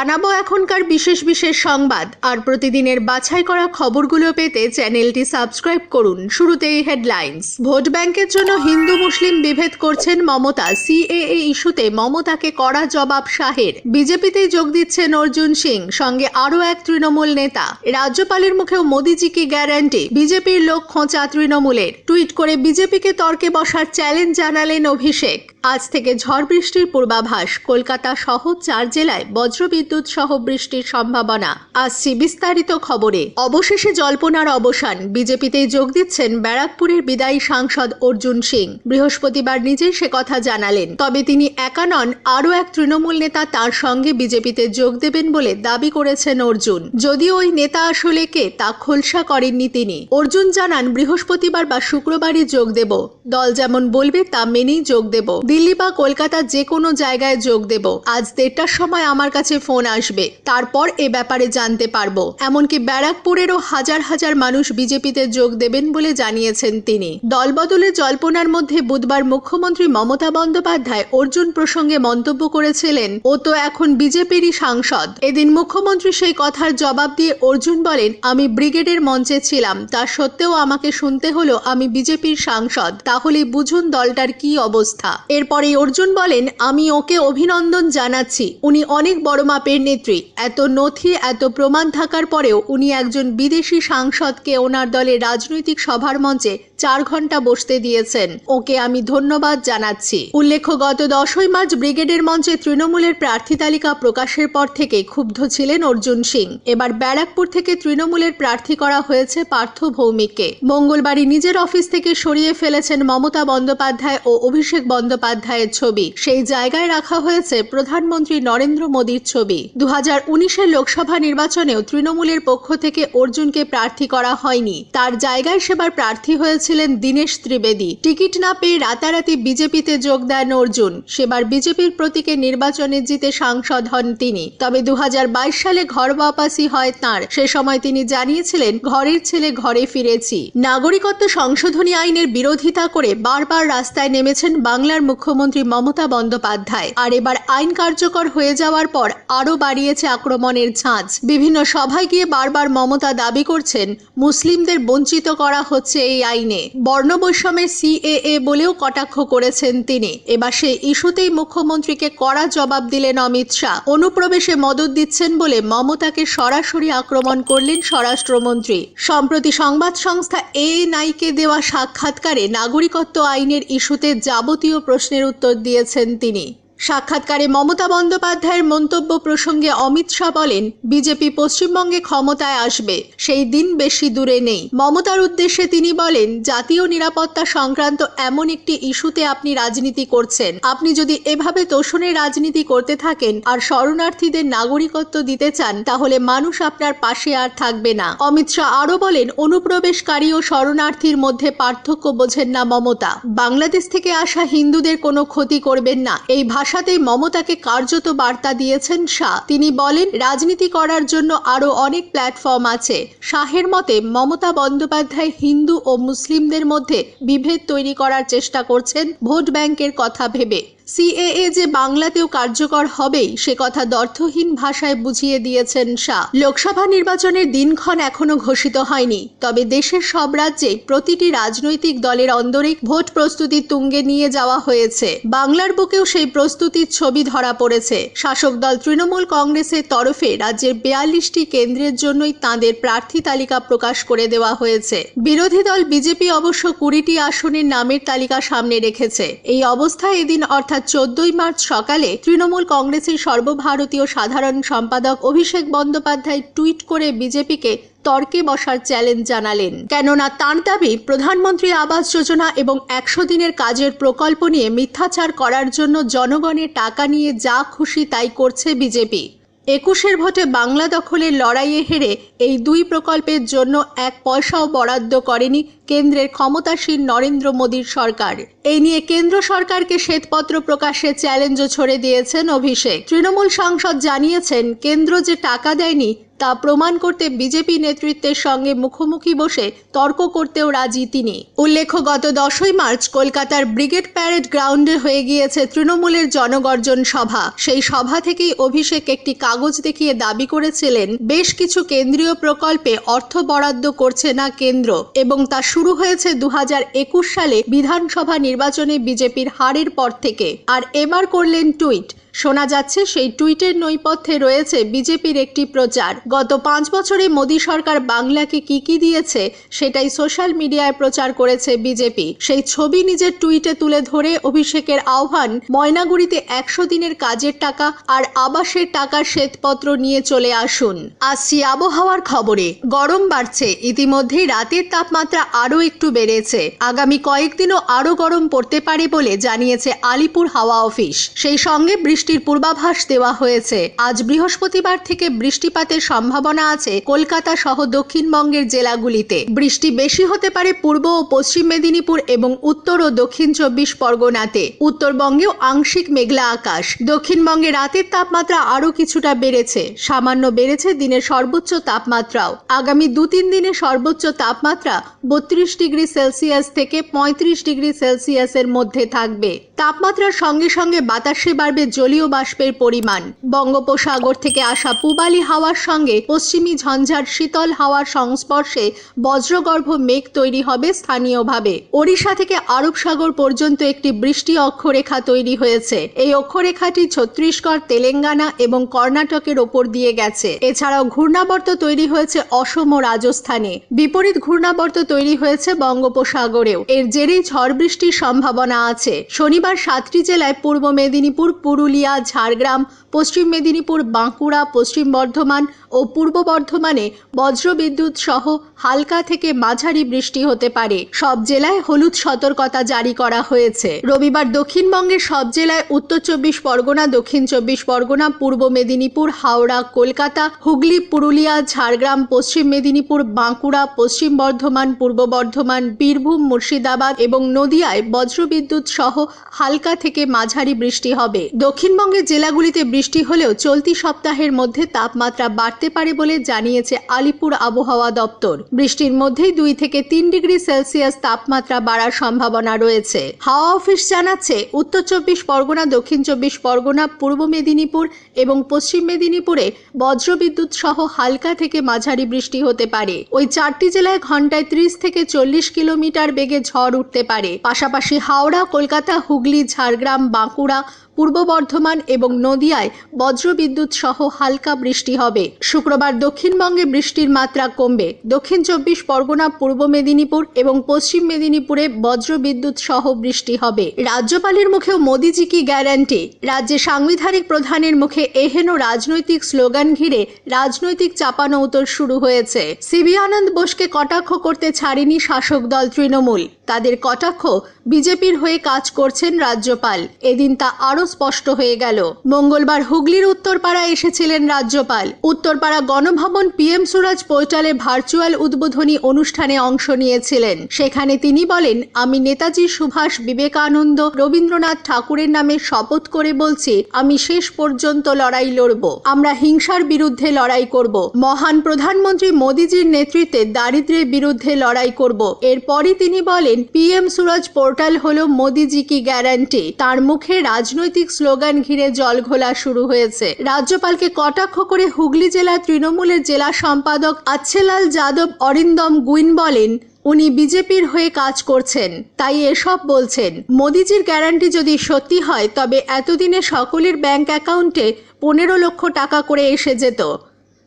জানাব এখনকার বিশেষ বিশেষ সংবাদ। আর প্রতিদিনের বাছাই করা খবরগুলো পেতে চ্যানেলটি সাবস্ক্রাইব করুন। শুরুতেই হেডলাইন্স। ভোট ব্যাংকের জন্য হিন্দু মুসলিম বিভেদ করছেন মমতা। সিএএ ইস্যুতে মমতাকে কড়া জবাব শাহের। বিজেপিতেই যোগ দিচ্ছেন অর্জুন সিং। সঙ্গে আরও এক তৃণমূল নেতা। রাজ্যপালের মুখেও মোদিজিকে গ্যারান্টি। বিজেপির লোক খোঁচা তৃণমূলের। টুইট করে বিজেপিকে তর্কে বসার চ্যালেঞ্জ জানালেন অভিষেক। আজ থেকে ঝড় বৃষ্টির পূর্বাভাস কলকাতা সহ চার জেলায় বজ্রবিদ্যুৎ সহ বৃষ্টির সম্ভাবনা। আসছি বিস্তারিত খবরে। অবশেষে জল্পনার অবসান। বিজেপিতেই যোগ দিচ্ছেন ব্যারাকপুরের বিদায়ী সাংসদ অর্জুন সিং। বৃহস্পতিবার নিজেই সে কথা জানালেন। তবে তিনি একা নন, আরও এক তৃণমূল নেতা তার সঙ্গে বিজেপিতে যোগ দেবেন বলে দাবি করেছেন অর্জুন। যদিও ওই নেতা আসলে কে তা খোলসা করেননি তিনি। অর্জুন জানান, বৃহস্পতিবার বা শুক্রবারই যোগ দেব। দল যেমন বলবে, তা মেনেই যোগ দেব। দিল্লি বা কলকাতা যে কোনো জায়গায় যোগ দেব। আজ দেড়টার সময় আমার কাছে ফোন আসবে। তারপর এ ব্যাপারে জানতে পারব। এমনকি ব্যারাকপুরেরও হাজার হাজার মানুষ বিজেপিতে যোগ দেবেন বলে জানিয়েছেন তিনি। দলবদলে জল্পনার মধ্যে বুধবার মুখ্যমন্ত্রী মমতা বন্দ্যোপাধ্যায় অর্জুন প্রসঙ্গে মন্তব্য করেছিলেন, ও তো এখন বিজেপিরই সাংসদ। এদিন মুখ্যমন্ত্রী সেই কথার জবাব দিয়ে অর্জুন বলেন, আমি ব্রিগেডের মঞ্চে ছিলাম। তা সত্ত্বেও আমাকে শুনতে হলো আমি বিজেপির সাংসদ। তাহলে বুঝুন দলটার কি অবস্থা। এরপরে অর্জুন বলেন, আমি ওকে অভিনন্দন জানাচ্ছি। উনি অনেক বড় মাপের নেত্রী। এত নথি, এত প্রমাণ থাকার পরেও উনি একজন বিদেশি সাংসদকে ওনার দলের রাজনৈতিক সভার মঞ্চে চার ঘণ্টা বসতে দিয়েছেন। ওকে আমি ধন্যবাদ জানাচ্ছি। উল্লেখ্য, গত দশই মার্চ ব্রিগেডের মঞ্চে তৃণমূলের প্রার্থী তালিকা প্রকাশের পর থেকে ক্ষুব্ধ ছিলেন অর্জুন সিং। এবার ব্যারাকপুর থেকে তৃণমূলের প্রার্থী করা হয়েছে পার্থ ভৌমিককে। মঙ্গলবারই নিজের অফিস থেকে সরিয়ে ফেলেছেন মমতা বন্দ্যোপাধ্যায় ও অভিষেক বন্দ্যোপাধ্যায়ের ছবি। সেই জায়গায় রাখা হয়েছে প্রধানমন্ত্রী নরেন্দ্র মোদীর ছবি। দু হাজার উনিশের লোকসভা নির্বাচনেও তৃণমূলের পক্ষ থেকে অর্জুনকে প্রার্থী করা হয়নি। তার জায়গায় সেবার প্রার্থী হয়েছিলেন দীনেশ ত্রিবেদী। টিকিট না পেয়ে রাতারাতি বিজেপিতে যোগ দেন অর্জুন। সেবার বিজেপির প্রতীকে নির্বাচনে জিতে সাংসদ হন তিনি। তবে দু হাজার বাইশ সালে ঘর বাপাসি হয় তাঁর। সে সময় তিনি জানিয়েছিলেন, ঘরের ছেলে ঘরে ফিরেছি। নাগরিকত্ব সংশোধনী আইনের বিরোধিতা করে বারবার রাস্তায় নেমেছেন বাংলার মুখ্যমন্ত্রী মমতা বন্দ্যোপাধ্যায়। আর এবার আইন কার্যকর হয়ে যাওয়ার পর আরও বাড়িয়েছে আক্রমণের ঝাঁজ। বিভিন্ন সভায় গিয়ে বারবার মমতা দাবি করছেন, মুসলিমদের বঞ্চিত করা হচ্ছে এই আইনে। বর্ণবৈষম্যের সিএএ বলেও কটাক্ষ করেছেন তিনি। এবার সেই ইস্যুতেই মুখ্যমন্ত্রীকে কড়া জবাব দিলেন অমিত শাহ। অনুপ্রবেশে মদত দিচ্ছেন বলে মমতাকে সরাসরি আক্রমণ করলেন স্বরাষ্ট্রমন্ত্রী। সম্প্রতি সংবাদ সংস্থা এএনআইকে দেওয়া সাক্ষাৎকারে নাগরিকত্ব আইনের ইস্যুতে যাবতীয় প্রশ্নের উত্তর দিয়েছেন তিনি। সাক্ষাৎকারে মমতা বন্দ্যোপাধ্যায়ের মন্তব্য প্রসঙ্গে অমিত শাহ বলেন, বিজেপি পশ্চিমবঙ্গে ক্ষমতায় আসবে, সেই দিন বেশি দূরে নেই। মমতার উদ্দেশ্যে তিনি বলেন, জাতীয় নিরাপত্তা সংক্রান্ত এমন একটি ইস্যুতে আপনি রাজনীতি করছেন। আপনি যদি এভাবে তোষণের রাজনীতি করতে থাকেন আর শরণার্থীদের নাগরিকত্ব দিতে চান, তাহলে মানুষ আপনার পাশে আর থাকবে না। অমিত শাহ আরও বলেন, অনুপ্রবেশকারী ও শরণার্থীর মধ্যে পার্থক্য বোঝেন না মমতা। বাংলাদেশ থেকে আসা হিন্দুদের কোনো ক্ষতি করবেন না। এই ভাষাতেই মমতাকে কার্যত বার্তা দিয়েছেন শাহ। তিনি বলেন, রাজনীতি করার জন্য আরও অনেক প্ল্যাটফর্ম আছে। শাহের মতে, মমতা বন্দ্যোপাধ্যায় হিন্দু ও মুসলিমদের মধ্যে বিভেদ তৈরি করার চেষ্টা করছেন ভোট ব্যাংকের কথা ভেবে। সিএএ যে বাংলাতেও কার্যকর হবেই, সে কথা দর্থহীন ভাষায় বুঝিয়ে দিয়েছেন শাহ। লোকসভা নির্বাচনের দিনক্ষণ এখনও ঘোষিত হয়নি, তবে দেশের সব রাজ্যে প্রতিটি রাজনৈতিক দলের অন্দরে ভোট প্রস্তুতি তুঙ্গে নিয়ে যাওয়া হয়েছে। বাংলার বুকেও সেই প্রস্তুতির ছবি ধরা পড়েছে। শাসক দল তৃণমূল কংগ্রেসের তরফে রাজ্যের বিয়াল্লিশটি কেন্দ্রের জন্যই তাঁদের প্রার্থী তালিকা প্রকাশ করে দেওয়া হয়েছে। বিরোধী দল বিজেপি অবশ্য কুড়িটি আসনের নামের তালিকা সামনে রেখেছে। এই অবস্থায় এদিন অর্থাৎ চোদ্দই মার্চ সকালে তৃণমূল কংগ্রেসের সর্বভারতীয় সাধারণ সম্পাদক অভিষেক বন্দ্যোপাধ্যায় টুইট করে বিজেপিকে তর্কে বসার চ্যালেঞ্জ জানালেন। কেননা তাঁর দাবি, প্রধানমন্ত্রী আবাস যোজনা এবং একশো দিনের কাজের প্রকল্প নিয়ে মিথ্যাচার করার জন্য জনগণের টাকা নিয়ে যা খুশি তাই করছে বিজেপি। একুশের ভোটে বাংলা দখলের লড়াইয়ে হেরে এই দুই প্রকল্পের জন্য এক পয়সাও বরাদ্দ করেনি কেন্দ্রের ক্ষমতাসীন নরেন্দ্র মোদীর সরকার। এই নিয়ে কেন্দ্র সরকারকে শ্বেতপত্র প্রকাশে চ্যালেঞ্জও ছড়ে দিয়েছেন অভিষেক। তৃণমূল সাংসদ জানিয়েছেন, কেন্দ্র যে টাকা দেয়নি তা প্রমাণ করতে বিজেপি নেতৃত্বের সঙ্গে মুখোমুখি বসে তর্ক করতেও রাজি তিনি। উল্লেখ্য, গত দশই মার্চ কলকাতার ব্রিগেড প্যারেড গ্রাউন্ডে হয়ে গিয়েছে তৃণমূলের জনগর্জন সভা। সেই সভা থেকেই অভিষেক একটি কাগজ দেখিয়ে দাবি করেছিলেন, বেশ কিছু কেন্দ্রীয় প্রকল্পে অর্থ বরাদ্দ করছে না কেন্দ্র এবং তা শুরু হয়েছে দু হাজার একুশ সালে বিধানসভা নির্বাচনে বিজেপির হারের পর থেকে। আর এবার করলেন টুইট শোনা যাচ্ছে, সেই টুইটের নৈপথ্যে রয়েছে বিজেপির একটি প্রচার। গত পাঁচ বছরে মোদী সরকার বাংলাকে কি কি দিয়েছে, সেটাই সোশ্যাল মিডিয়ায় প্রচার করেছে বিজেপি। সেই ছবি নিজের টুইটে তুলে ধরে অভিষেকের আহ্বান, ময়নাগুড়িতে একশো দিনের কাজের টাকা আর আবাসের টাকার শ্বেতপত্র নিয়ে চলে আসুন। আসছি আবহাওয়ার খবরে। গরম বাড়ছে, ইতিমধ্যেই রাতের তাপমাত্রা আরও একটু বেড়েছে। আগামী কয়েকদিনও আরও গরম পড়তে পারে বলে জানিয়েছে আলিপুর হাওয়া অফিস। সেই সঙ্গে বৃষ্টির পূর্বাভাস দেওয়া হয়েছে। আজ বৃহস্পতিবার থেকে বৃষ্টিপাতের সম্ভাবনা আছে কলকাতা সহ দক্ষিণবঙ্গের জেলাগুলিতে। বৃষ্টি বেশি হতে পারে পূর্ব ও পশ্চিম মেদিনীপুর এবং উত্তর ও দক্ষিণ চব্বিশ পরগনাতে। উত্তরবঙ্গেও আংশিক মেঘলা আকাশ। দক্ষিণবঙ্গে রাতের তাপমাত্রা আরও কিছুটা বেড়েছে। সামান্য বেড়েছে দিনের সর্বোচ্চ তাপমাত্রাও। আগামী দু তিন দিনে সর্বোচ্চ তাপমাত্রা বত্রিশ ডিগ্রি সেলসিয়াস থেকে পঁয়ত্রিশ ডিগ্রি সেলসিয়াসের মধ্যে থাকবে। তাপমাত্রার সঙ্গে সঙ্গে বাতাসে বাড়বে জলীয় বাষ্পের পরিমাণ। বঙ্গোপসাগর থেকে আসা পূবালি হাওয়ার সঙ্গে পশ্চিমী ঝঞ্ঝার শীতল হাওয়ার সংস্পর্শে বজ্রগর্ভ মেঘ তৈরি হবে স্থানীয়ভাবে। ওড়িশা থেকে আরব সাগর পর্যন্ত একটি বৃষ্টি অক্ষরেখা তৈরি হয়েছে। এই অক্ষরেখাটি ছত্তিশগড়, তেলেঙ্গানা এবং কর্ণাটকের ওপর দিয়ে গেছে। এছাড়াও ঘূর্ণাবর্ত তৈরি হয়েছে অসম ও রাজস্থানে। বিপরীত ঘূর্ণাবর্ত তৈরি হয়েছে বঙ্গোপসাগরেও। এর জেরেই ঝড় বৃষ্টির সম্ভাবনা আছে। শনিবার সাতটি জেলায় পূর্ব মেদিনীপুর পুরুলিয়া ঝাড়গ্রাম পশ্চিম মেদিনীপুর, বাঁকুড়া, পশ্চিম বর্ধমান ও পূর্ব বর্ধমানে বজ্রবিদ্যুৎ সহ হালকা থেকে মাঝারি বৃষ্টি হতে পারে। সব জেলায় হলুদ সতর্কতা জারি করা হয়েছে। রবিবার দক্ষিণবঙ্গের সব জেলায় উত্তর চব্বিশ পরগনা, দক্ষিণ চব্বিশ পরগনা, পূর্ব মেদিনীপুর, হাওড়া, কলকাতা, হুগলি, পুরুলিয়া, ঝাড়গ্রাম, পশ্চিম মেদিনীপুর, বাঁকুড়া, পশ্চিম বর্ধমান, পূর্ব বর্ধমান, বীরভূম, মুর্শিদাবাদ এবং নদিয়ায় বজ্রবিদ্যুৎ সহ হালকা থেকে মাঝারি বৃষ্টি হবে। দক্ষিণবঙ্গের জেলাগুলিতে বৃষ্টি হলেও চলতি সপ্তাহের মধ্যে তাপমাত্রা বাড়তে পারে বলে জানিয়েছে আলিপুর আবহাওয়া দপ্তর। বৃষ্টির মধ্যেই দুই থেকে তিন ডিগ্রি সেলসিয়াস তাপমাত্রা বাড়ার সম্ভাবনা রয়েছে। হাওয়া অফিস জানাচ্ছে, উত্তর চব্বিশ পরগনা, দক্ষিণ চব্বিশ পরগনা, পূর্ব মেদিনীপুর এবং পশ্চিম মেদিনীপুরে বজ্রবিদ্যুৎ সহ হালকা থেকে মাঝারি বৃষ্টি হতে পারে। ওই চারটি জেলায় ঘন্টায় ত্রিশ থেকে চল্লিশ কিলোমিটার বেগে ঝড় উঠতে পারে। পাশাপাশি হাওড়া, কলকাতা, হুগলি, ঝাড়গ্রাম, বাঁকুড়া পূর্ব বর্ধমান এবং নদিয়ায় বজ্রবিদ্যুৎ সহ হালকা বৃষ্টি হবে। শুক্রবার দক্ষিণবঙ্গে বৃষ্টির মাত্রা কমবে। দক্ষিণ চব্বিশ পরগনা, পূর্ব মেদিনীপুর এবং পশ্চিম মেদিনীপুরে বজ্রবিদ্যুৎ সহ বৃষ্টি হবে। রাজ্যপালের মুখেও মোদিজি কি গ্যারান্টি? রাজ্যে সাংবিধানিক প্রধানের মুখে এহেন রাজনৈতিক স্লোগান ঘিরে রাজনৈতিক চাপানৌতর শুরু হয়েছে। সিবি আনন্দ বোসকে কটাক্ষ করতে ছাড়েনি শাসক দল তৃণমূল। তাদের কটাক্ষ বিজেপির হয়ে কাজ করছেন রাজ্যপাল। এদিন তা আরও স্পষ্ট হয়ে গেল। মঙ্গলবার হুগলির উত্তরপাড়া এসেছিলেন রাজ্যপাল। উত্তরপাড়া গণভবন পিএম সুরাজ পোর্টালে ভার্চুয়াল উদ্বোধনী অনুষ্ঠানে অংশ নিয়েছিলেন। সেখানে তিনি বলেন, আমি নেতাজি সুভাষ বিবেকানন্দ রবীন্দ্রনাথ ঠাকুরের নামে শপথ করে বলছি, আমি শেষ পর্যন্ত লড়াই লড়ব। আমরা হিংসার বিরুদ্ধে লড়াই করব। মহান প্রধানমন্ত্রী মোদিজির নেতৃত্বে দারিদ্র্যের বিরুদ্ধে লড়াই করব। এরপরই তিনি বলেন, পিএম সুরাজ পোর্টাল হল মোদিজি কি গ্যারান্টি? তার মুখে রাজনৈতিক স্লোগান ঘিরে জল ঘোলা শুরু হয়েছে। রাজ্যপালকে কটাক্ষ করে হুগলি জেলা তৃণমূলের জেলা সম্পাদক আচ্ছেলাল যাদব অরিন্দম গুইন বলেন, উনি বিজেপির হয়ে কাজ করছেন, তাই এসব বলছেন। মোদিজির গ্যারান্টি যদি সত্যি হয়, তবে এতদিনে সকলের ব্যাংক অ্যাকাউন্টে পনেরো লক্ষ টাকা করে এসে যেত।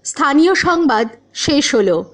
স্থানীয় সংবাদ শেষ হলো।